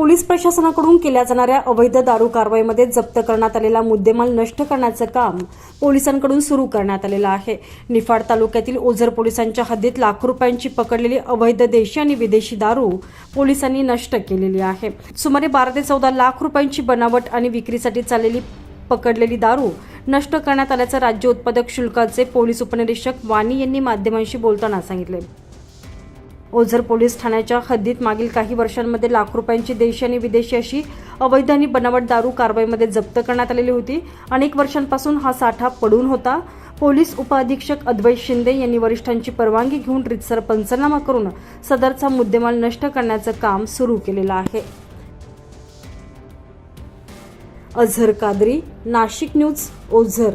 Police प्रशासनाकडून केल्या जाणाऱ्या अवैध दारू कारवाईमध्ये जप्त करण्यात आलेला मुद्देमाल नष्ट करण्याचं काम पोलिसांकडून सुरू करण्यात आलेलं आहे. निफाड तालुक्यातील ओझर पोलिसांच्या हद्दीत लाखो रुपयांची पकडलेली अवैध देशी आणि विदेशी दारू पोलिसांनी नष्ट केलेली आहे. सुमारे बारा ते चौदा लाख रुपयांची बनावट आणि विक्रीसाठी चाललेली पकडलेली दारू नष्ट करण्यात आल्याचं राज्य उत्पादक शुल्काचे पोलीस उपनिरीक्षक वाणी यांनी माध्यमांशी बोलताना सांगितले. ओझर पोलीस ठाण्याच्या हद्दीत मागील काही वर्षांमध्ये लाख रुपयांची देशी आणि विदेशी अशी अवैध आणि बनावट दारू कारवाईमध्ये जप्त करण्यात आलेली होती. अनेक वर्षांपासून हा साठा पडून होता. पोलीस उपअधीक्षक अद्वैत शिंदे यांनी वरिष्ठांची परवानगी घेऊन रितसर पंचनामा करून सदरचा मुद्देमाल नष्ट करण्याचं काम सुरू केलेलं आहे. अझर कादरी नाशिक न्यूज ओझर.